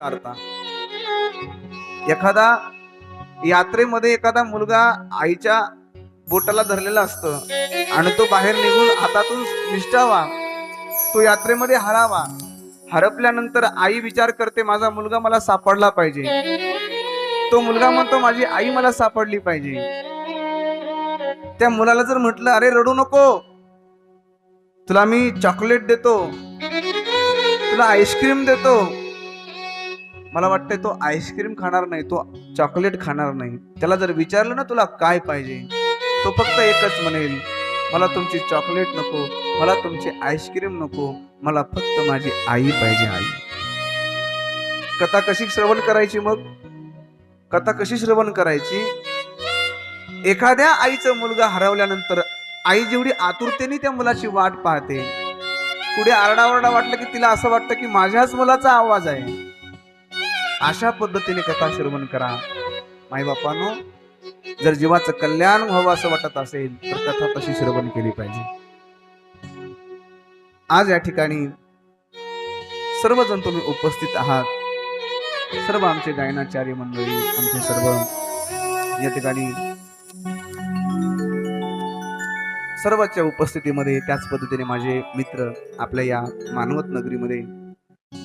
करता. एखादा यात्रेमध्ये एखादा मुलगा आईच्या बोटाला धरलेला असतं आणि तो बाहेर निघून हातातून निष्ठावा तो यात्रेमध्ये हरावा हरपल्यानंतर आई विचार करते माझा मुलगा मला सापडला पाहिजे. तो मुलगा म्हणतो माझी आई मला सापडली पाहिजे. त्या मुलाला जर म्हटलं अरे रडू नको. तुला मी चॉकलेट देतो. तुला आईस्क्रीम देतो. मला वाटतंय तो आईस्क्रीम खाणार नाही तो चॉकलेट खाणार नाही. त्याला जर विचारलं ना तुला काय पाहिजे तो फक्त एकच म्हणेल मला तुमची चॉकलेट नको मला तुमची आईस्क्रीम नको मला फक्त माझी आई पाहिजे आई. कथा कशी श्रवण करायची मग? कथा कशी श्रवण करायची? एखाद्या आईचा मुलगा हरवल्यानंतर आई जेवढी आतुरतेने त्या मुलाची वाट पाहते पुढे आरडाओरडा वाटलं की तिला असं वाटतं की माझ्याच मुलाचा आवाज आहे. अशा पद्धतीने कथा श्रवण करा. माईबापानो जर जीवाचं कल्याण व्हावं असं वाटत असेल तर कथा तशी श्रवण केली पाहिजे. आज या ठिकाणी सर्वजण तुम्ही उपस्थित आहात. सर्व आमचे गायनाचार्य मंडळी आमचे सर्व या ठिकाणी सर्वांच्या उपस्थितीमध्ये त्याच पद्धतीने माझे मित्र आपल्या या मानवत नगरीमध्ये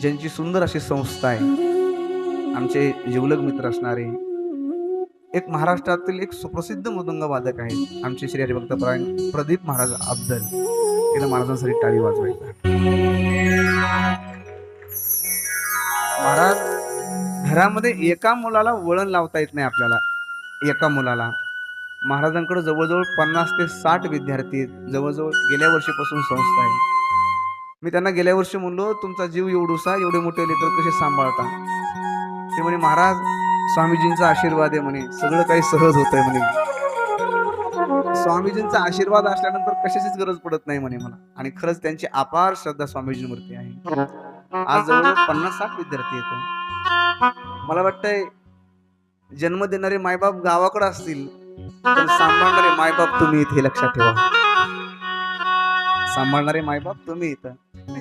ज्यांची सुंदर अशी संस्था आहे आमचे जिवलग मित्र असणारे एक महाराष्ट्रातील एक सुप्रसिद्ध मृदंग वादक आहेत आमचे श्री हरिभक्तपरायण प्रदीप महाराज अब्दल. एकदा महाराजांसाठी टाळी वाजवायचा महाराज घरामध्ये एका मुलाला वळण लावता येत नाही आपल्याला. एका मुलाला. महाराजांकडे जवळजवळ पन्नास ते साठ विद्यार्थी आहेत. जवळजवळ गेल्या वर्षीपासून संस्था आहे. मी त्यांना गेल्या वर्षी म्हणलो तुमचा जीव एवढूसा एवढे मोठे लेटर कसे सांभाळता? ते म्हणे महाराज स्वामीजींचा आशीर्वाद आहे म्हणे. सगळं काही सहज होत आहे म्हणे. स्वामीजींचा आशीर्वाद असल्यानंतर कशाचीच गरज पडत नाही म्हणे मला. आणि खरंच त्यांची अपार श्रद्धा स्वामीजींवरती आहे. आज जवळजवळ पन्नास साठ विद्यार्थी येत. मला वाटतंय जन्म देणारे मायबाप गावाकडे असतील पण सांभाळणारे मायबाप तुम्ही इथे हे लक्षात ठेवा. सांभाळणारे मायबाप तुम्ही इथं.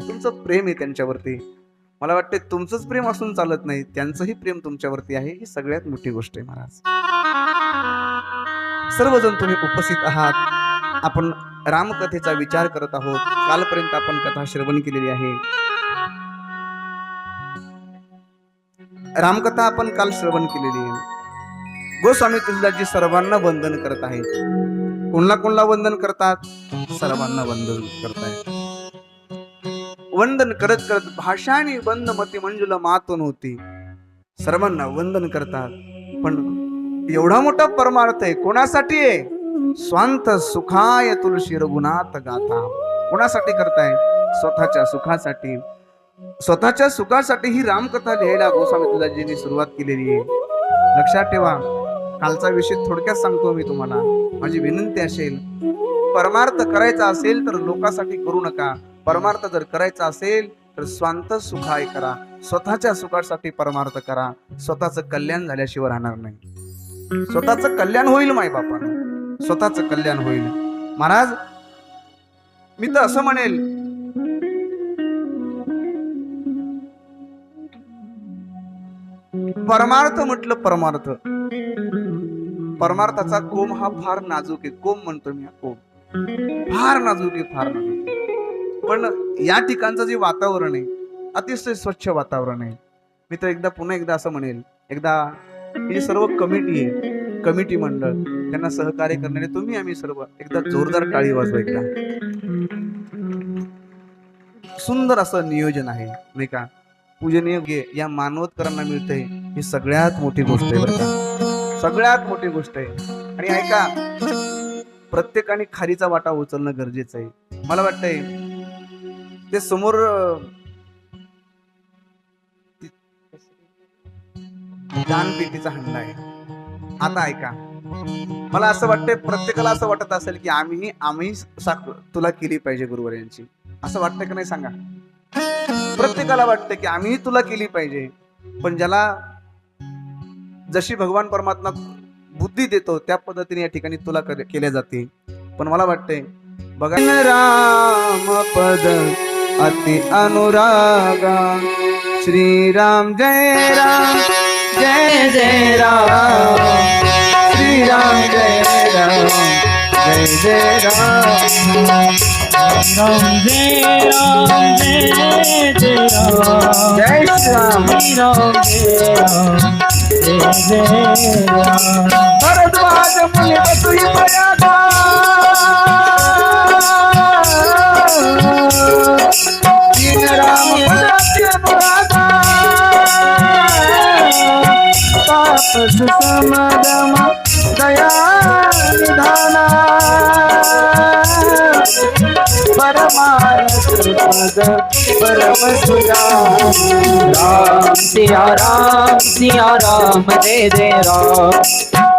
तुमचं प्रेम आहे त्यांच्यावरती. मला वाटते तुमचंच प्रेम असून चालत नाही त्यांचंही प्रेम तुमच्यावरती आहे ही सगळ्यात मोठी गोष्ट आहे महाराज. सर्वजण तुम्ही उपस्थित आहात. आपण रामकथेचा विचार करत आहोत. कालपर्यंत आपण कथा श्रवण केलेली आहे. रामकथा आपण काल श्रवण केलेली आहे. गोस्वामी तुलदाजी सर्वांना वंदन करत आहेत. कोणला कोणला वंदन करतात? सर्वांना वंदन करतायत. वंदन करत करत भाषानी बंद मती मंजुला मातून होती सर्वांना वंदन करतात पण एवढा मोठा परमार्थ आहे कोणासाठी आहे स्वांत सुखाय तुलशी रघुनाथ गाथा कोणासाठी करताय स्वतःच्या सुखासाठी स्वतःच्या सुखासाठी ही रामकथा लिहायला गोस्वामी तुलाजींनी सुरुवात केलेली आहे लक्षात ठेवा कालचा विषय थोडक्यात सांगतो मी तुम्हाला माझी विनंती असेल परमार्थ करायचा असेल तर लोकांसाठी करू नका परमार्थ जर करायचा असेल तर स्वांत सुखाय करा. स्वतःच्या सुखासाठी परमार्थ करा. स्वतःचं कल्याण झाल्याशिवाय राहणार नाही. स्वतःचं कल्याण होईल माय बापानं. स्वतःचं कल्याण होईल. महाराज मी तर असं म्हणेल. परमार्थ म्हटलं परमार्थ. परमार्थाचा कोम हा फार नाजूक आहे. कोम म्हणतो मी हा कोम. फार नाजूक आहे फार नाजूक पण या ठिकाणचं जे वातावरण आहे अतिशय स्वच्छ वातावरण आहे. मी तर एकदा पुन्हा एकदा असं म्हणेल एकदा ही सर्व कमिटी आहे कमिटी मंडळ त्यांना सहकार्य करणारे तुम्ही आम्ही सर्व एकदा जोरदार टाळी वाजवा एकदा. सुंदर असं नियोजन आहे नाही का? पूजनीय या मानवतकरांना मिळतंय ही सगळ्यात मोठी गोष्ट आहे बरं का? सगळ्यात मोठी गोष्ट आहे. आणि ऐका प्रत्येकाने खारीचा वाटा उचलणं गरजेचं आहे. मला वाटतंय ते समोर दानपेटीचा हंडा आहे. आता ऐका. मला असं वाटतंय प्रत्येकाला असं वाटत असेल की आम्ही आम्ही तुला केली पाहिजे गुरुवाऱ्यांची असं वाटतं की नाही सांगा? प्रत्येकाला वाटतं की आम्ही तुला केली पाहिजे. पण ज्याला जशी भगवान परमात्मा बुद्धी देतो त्या पद्धतीने या ठिकाणी तुला केल्या जाते पण मला वाटतंय बघा राम पद अति अनुरागा। श्री राम जय राम जय जय राम। श्री राम जय राम जय जय राम। राम जय राम जय जय राम। जय श्री राम राम जय राम जय जय राम। भरद्वाज मुनि बसुई प्रयागा। समदम दया निधाना परमार्थ परम सुजान राम सिया राम सिया राम दे दे राम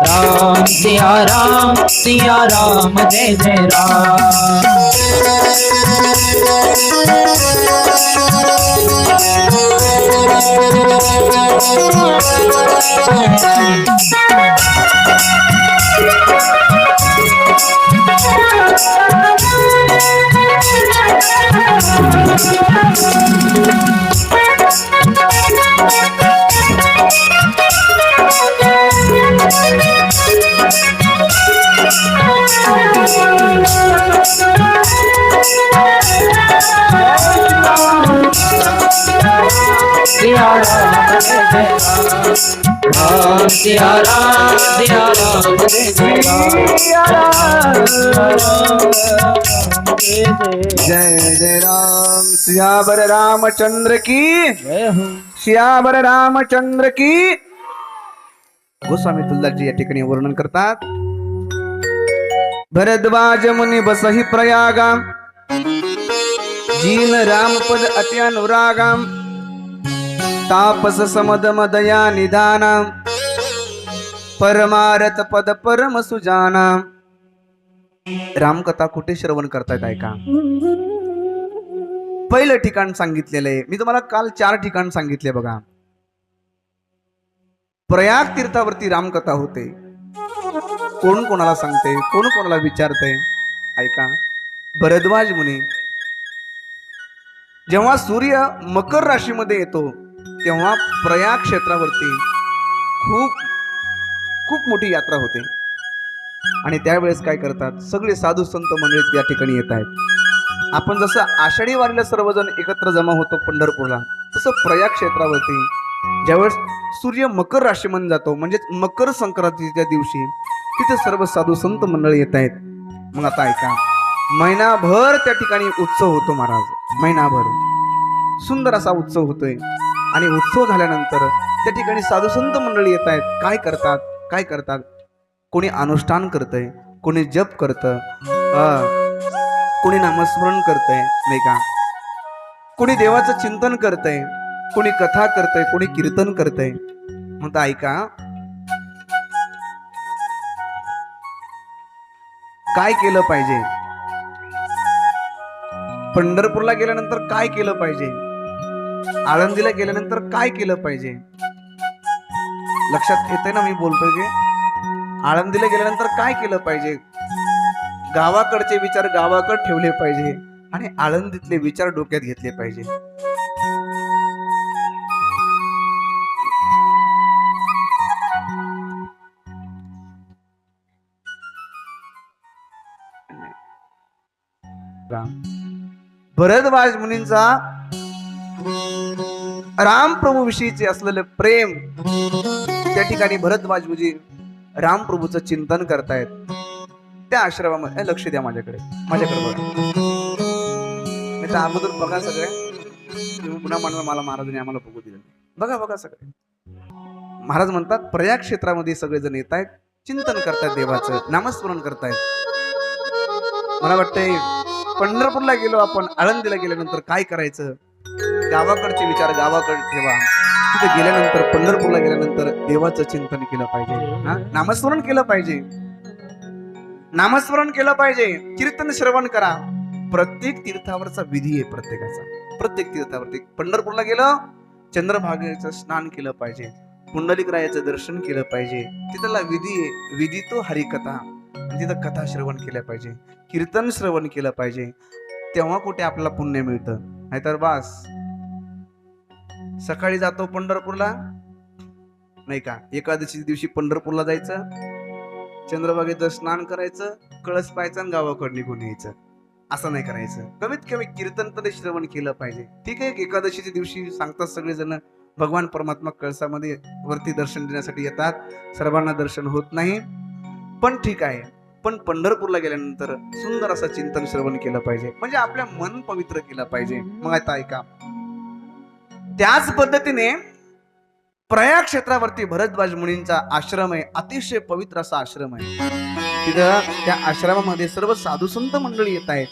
राम सिया राम सिया राम दे दे राम। सिया सिया राम सिया राम जय जय राम जय सियावर रामचंद्र की सियावर रामचंद्र की गोस्वामी तुलदासजी या ठिकाणी वर्णन करतात. भरद्वाज मुनी बसही प्रयागा जीन रामपद अत्यानुरागाम. तापस समदमदया दया परमारथ पद परम सुजाना. रामकथा कुठे श्रवण करतायत ऐका. पहिलं ठिकाण सांगितलेलं आहे. मी तुम्हाला काल चार ठिकाण सांगितले बघा. प्रयाग तीर्थावरती रामकथा होते. कोण कोणाला सांगते? कोण कोणाला विचारते ऐका. भरद्वाज मुनी. जेव्हा सूर्य मकर राशीमध्ये येतो तेव्हा प्रयाग क्षेत्रावरती खूप खूप मोठी यात्रा होते. आणि त्यावेळेस काय करतात? सगळे साधू संत मंडळी त्या ठिकाणी येत आहेत. आपण जसं आषाढी वारीला सर्वजण एकत्र जमा होतो पंढरपूरला तसं प्रयाग क्षेत्रावरती ज्यावेळेस सूर्य मकर राशीमध्ये जातो म्हणजेच मकर संक्रांतीच्या दिवशी तिथे सर्व साधू संत मंडळी येत आहेत. मग आता ऐका. महिनाभर त्या ठिकाणी उत्सव होतो महाराज. महिनाभर. सुंदर असा उत्सव होतोय. आणि उत्सव झाल्यानंतर त्या ठिकाणी साधू संत मंडळी येत आहेत. काय करतात? काय करतात? कोणी अनुष्ठान करतंय कोणी जप करतं कोणी नामस्मरण करतंय नाही का? कोणी देवाचं चिंतन करतंय कोणी कथा करतंय कोणी कीर्तन करतंय. म्हणता ऐका. काय केलं पाहिजे? पंढरपूरला गेल्यानंतर काय केलं पाहिजे? आळंदीला गेल्यानंतर काय केलं पाहिजे? लक्षात येते ना मी बोलतोय की? आळंदीला गेल्यानंतर काय केलं पाहिजे? गावाकडचे विचार गावाकड ठेवले पाहिजे आणि आळंदीतले विचार डोक्यात घेतले पाहिजे. भरद्वाज मुनींचा राम प्रभू विषयीचे असलेले प्रेम त्या ठिकाणी भरत मुजी राम प्रभूचं चिंतन करतायत त्या आश्रमामध्ये लक्ष द्या माझ्याकडे. माझ्याकडे बघा. नाही तर अगोदर बघा सगळे. तुम्ही पुन्हा म्हणणार मला महाराजांनी आम्हाला बघू दिलं बघा बघा सगळे. महाराज म्हणतात प्रयाग क्षेत्रामध्ये सगळेजण येत आहेत चिंतन करतायत देवाचं नामस्मरण करतायत. मला वाटतंय पंढरपूरला गेलो आपण आळंदीला गेल्यानंतर काय करायचं? गावाकडचे विचार गावाकडे ठेवा. तिथे गेल्यानंतर पंढरपूरला गेल्यानंतर देवाचं चिंतन केलं पाहिजे. हा? नामस्मरण केलं पाहिजे. नामस्मरण केलं पाहिजे. कीर्तन श्रवण करा. प्रत्येक तीर्थावरचा विधी आहे प्रत्येकाचा. प्रत्येक तीर्थावरती. पंढरपूरला गेलं चंद्रभागेचं स्नान केलं पाहिजे. पुंडलिक रायाचं दर्शन केलं पाहिजे. तिथला विधी आहे. विधी तो हरिकथा. तिथं कथा श्रवण केल्या पाहिजे. कीर्तन श्रवण केलं पाहिजे. तेव्हा कुठे आपल्याला पुण्य मिळतं. नाहीतर बास. सकाळी जातो पंढरपूरला. नाही का? एकादशी दिवशी पंढरपूरला जायचं. चंद्रभागेचं स्नान करायचं कळस पाहायचं आणि गावाकडे निघून यायचं. असं नाही करायचं. कमीत कमी कीर्तन तरी श्रवण केलं पाहिजे. ठीक आहे एकादशीच्या दिवशी सांगतात सगळेजण भगवान परमात्मा कळसामध्ये वरती दर्शन देण्यासाठी येतात. सर्वांना दर्शन होत नाही. पण ठीक आहे. पण पंढरपूरला गेल्यानंतर सुंदर असं चिंतन श्रवण केलं पाहिजे. म्हणजे आपल्या मन पवित्र केलं पाहिजे. मग आता ऐका. त्याच पद्धतीने प्रयाग क्षेत्रावरती भरद्वाज मुनींचा आश्रम आहे. अतिशय पवित्र असा आश्रम आहे. तिथं त्या आश्रमामध्ये सर्व साधू संत मंडळी येत आहेत.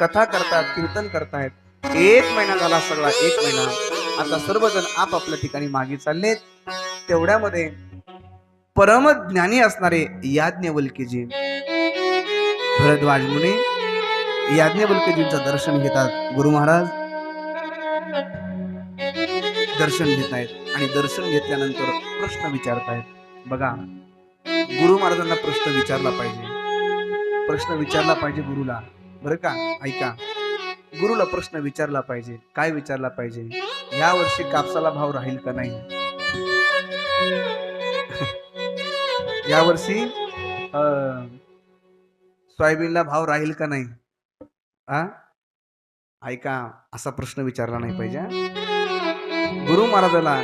कथा करतात कीर्तन करतायत. एक महिना झाला सगळा एक महिना. आता सर्वजण आपापल्या ठिकाणी मागे चाललेत. तेवढ्यामध्ये परमज्ञानी असणारे याज्ञवल्कीजी भरद्वाज मुनी याज्ञवल्कीजींचं दर्शन घेतात गुरु महाराज. दर्शन घेत आहेत आणि दर्शन घेतल्यानंतर प्रश्न विचारतायत. बघा गुरु महाराजांना प्रश्न विचारला पाहिजे. प्रश्न विचारला पाहिजे गुरुला. बरं का? ऐका. गुरुला प्रश्न विचारला पाहिजे. काय विचारला पाहिजे? या वर्षी कापसाला भाव राहील का नाही? या वर्षी अं, सोयाबीनला भाव राहील का नाही? ऐका असा प्रश्न विचारला नाही पाहिजे गुरु महाराजाला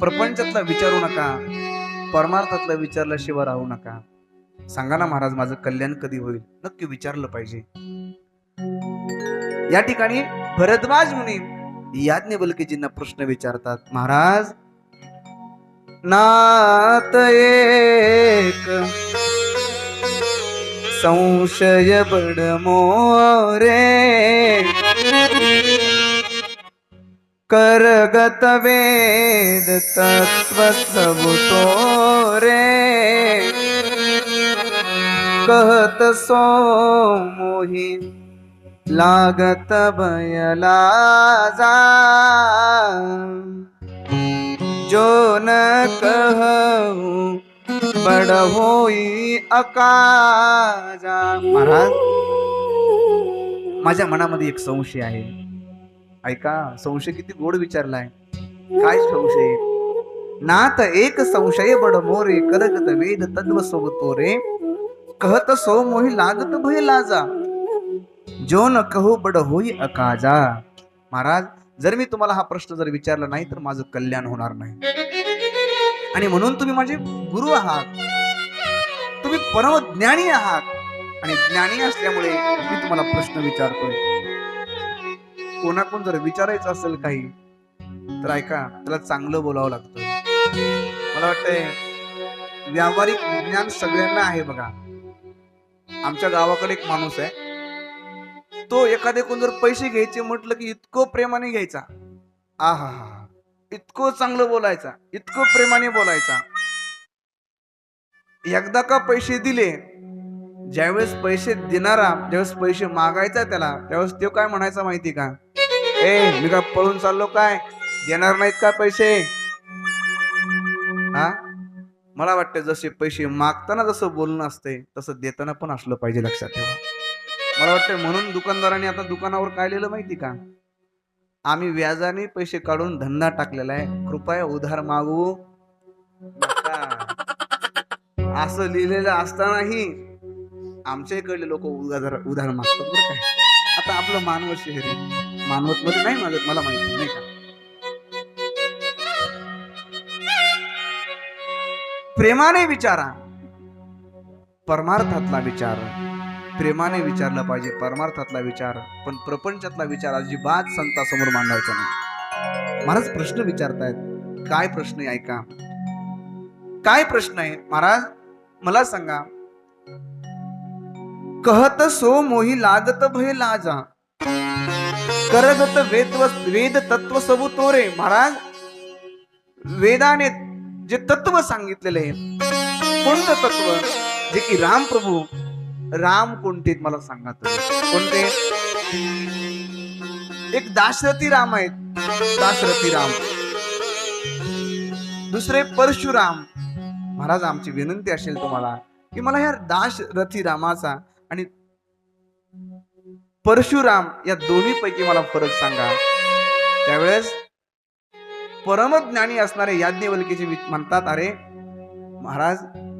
प्रपंचातला विचारू नका परमार्थातलं विचारल्याशिवाय राहू नका. सांगा ना महाराज माझं कल्याण कधी होईल? नक्की विचारलं पाहिजे. या ठिकाणी भरद्वाज मुनी याज्ञवल्कीजींना प्रश्न विचारतात महाराज नात एक संशय बड मोरे. करगत वेद तत्व सबुतो रे कहत सो मोही लागत बयला जा। जो न कहूं बड होई अकाजा। महाराज माझ्या मनामध्ये एक संशय आहे. ऐका संशय किती गोड विचारलाय. काय संशय? नात एक संशय बड मोरे करगत वेद तद्व सोबतो रे कहत सो मोही लागत भय लाजा. जो न कहो बड होई अकाजा. महाराज जर मी तुम्हाला हा प्रश्न जर विचारला नाही तर माझं कल्याण होणार नाही. आणि म्हणून तुम्ही माझे गुरु आहात. तुम्ही परमज्ञानी आहात. आणि ज्ञानी असल्यामुळे मी तुम्हाला प्रश्न विचारतोय. कोणाकोण जर विचारायचं असेल काही तर ऐका त्याला चांगलं बोलावं लागतं. मला वाटतंय व्यावहारिक ज्ञान सगळ्यांना आहे बघा. आमच्या गावाकडे एक माणूस आहे. तो एखादे कोण जर पैसे घ्यायचे म्हटलं की इतकं प्रेमाने घ्यायचा. आहा हा इतकं चांगलं बोलायचा इतकं प्रेमाने बोलायचा. एकदा का पैसे दिले ज्यावेळेस पैसे देणारा ज्यावेळेस पैसे मागायचा त्याला त्यावेळेस तो काय म्हणायचा माहिती का? ए मी का पळून चाललो काय? देणार नाहीत का पैसे? हा? मला वाटतं जसे पैसे मागताना जसं बोलणं असते तसं देताना पण असलं पाहिजे लक्षात ठेवा. मला वाटतं म्हणून दुकानदारांनी आता दुकानावर काय लिहिलं माहिती का? आम्ही व्याजाने पैसे काढून धंदा टाकलेला आहे. कृपया उधार मागू. असं लिहिलेलं असतानाही आमच्या इकडले लोक उधार उधार मागतात बरं काय आता आपलं मानव शहरी मानवत मध्ये नाही मला मला माहिती नाही का? प्रेमाने विचारा. परमार्थातला विचार. प्रेमाने विचारला पाहिजे परमार्थातला विचार. पण प्रपंचातला विचार अजिबात संतासमोर मांडायचा नाही. महाराज प्रश्न विचारतायत. काय प्रश्न आहे ऐका. काय प्रश्न आहे? महाराज मला सांगा. कहत सो मोही लागत भय लाजा. करगत वेद वेद तत्व सबू तोरे महाराज वेदाने जे तत्व सांगितलेले आहे कोणतं तत्व? जे की राम प्रभू राम कोणते मला सांगा तुम्ही कोणते? एक दाशरथी राम आहेत. दाशरथी राम. दुसरे परशुराम. महाराज आमची विनंती असेल तुम्हाला की मला ह्या दाशरथी रामाचा आणि परशुराम या दोन्ही पैकी मला फरक सांगा. त्यावेळेस परमज्ञानी असणारे याज्ञवल्कीचे म्हणतात अरे महाराज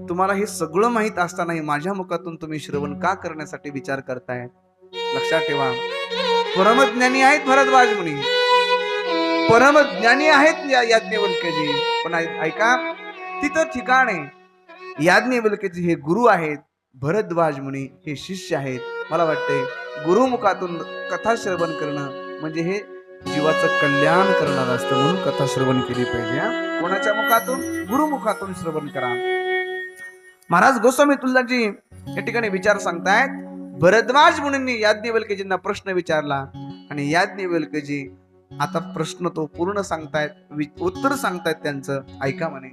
तुम्हाला हे सगळं माहीत असतानाही माझ्या मुखातून तुम्ही श्रवण का करण्यासाठी विचार करताय? लक्षात ठेवा. परमज्ञानी आहेत भरद्वाज मुनी. परमज्ञानी आहेत या- याज्ञवल्क्यजी पण ऐका तिथं ठिकाण. आहे याज्ञवल्क्यजी हे गुरु आहेत भरद्वाज मुनी हे शिष्य आहेत. मला वाटते गुरुमुखातून कथा श्रवण करणं म्हणजे हे जीवाचं कल्याण करणार असतं म्हणून कथा श्रवण केली पाहिजे कोणाच्या मुखातून? गुरुमुखातून श्रवण करा. महाराज गोस्वामी तुलजाजी या ठिकाणी विचार सांगतायत भरद्वाज मुनींनी याज्ञवल्केजींना प्रश्न विचारला आणि याज्ञवल्केजी आता प्रश्न तो पूर्ण सांगतायत उत्तर सांगतायत त्यांचं ऐका म्हणे.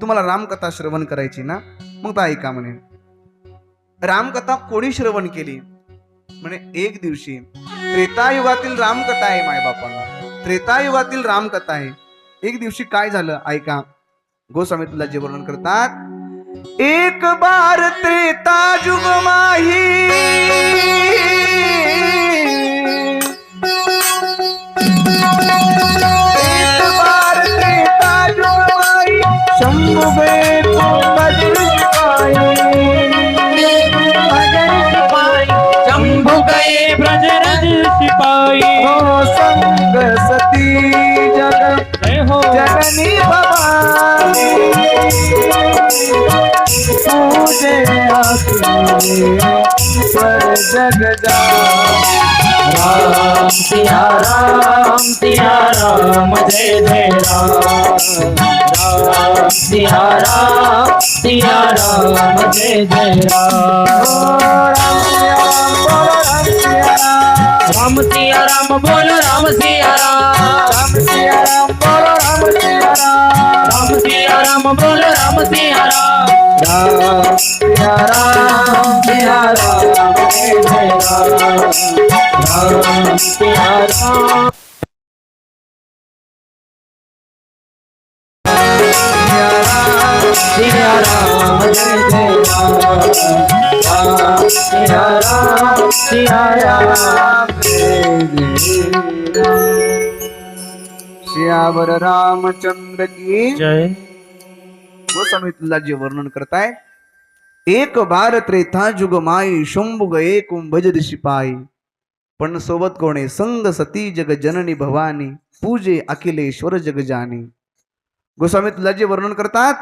तुम्हाला रामकथा श्रवण करायची ना? मग तर ऐका म्हणे. रामकथा कोणी श्रवण केली? म्हणे एक दिवशी त्रेतायुगातील रामकथा आहे मायबापांना त्रेतायुगातील रामकथा आहे. एक दिवशी काय झालं? ऐका. गोस्वामी तुला जे वर्णन करतात एक बार त्रेता जुग माही पूजे आखिरी जग जा राम सिया राम सिया राम जय जय राम राम सिया राम सिया राम जय जय राम राम सिया राम बोल राम सिया राम राम सिया राम बोलो राम सिया राम राम सिया राम बोल राम सिया राम राम राम सिया राम जय जय राम राम सिया राम सिया राम जय जय राम राम सिया राम सिया राम श्यावर रामचंद्र की जय। गोस्वामी तुला जे वर्णन करताय एक बार त्रेथा जुग माई शंभु एक कुंभज शिपाई. पण सोबत कोणे? संग सती जग जननी भवानी पूजे अखिलेश्वर जग जानी. गोस्वामी तुला जे वर्णन करतात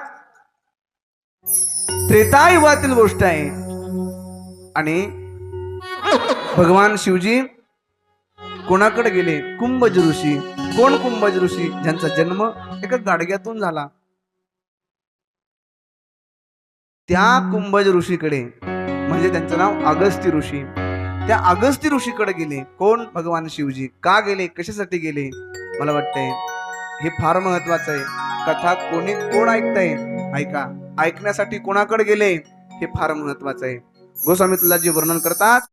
त्रेता युगातील गोष्ट आहे. आणि भगवान शिवजी कोणाकडे गेले? कुंभज ऋषी. कोण कुंभज ऋषी? ज्यांचा जन्म एका गाडग्यातून झाला. त्या कुंभज ऋषीकडे म्हणजे त्यांचं नाव अगस्ती ऋषी. त्या अगस्ती ऋषीकडे गेले. कोण? भगवान शिवजी. का गेले? कशासाठी गेले? मला वाटतंय हे फार महत्वाचं आहे. कथा कोणी कोण ऐकताय? ऐका. ऐकण्यासाठी कोणाकडे गेले? हे फार महत्वाचं आहे. गोस्वामी तुला जे वर्णन करतात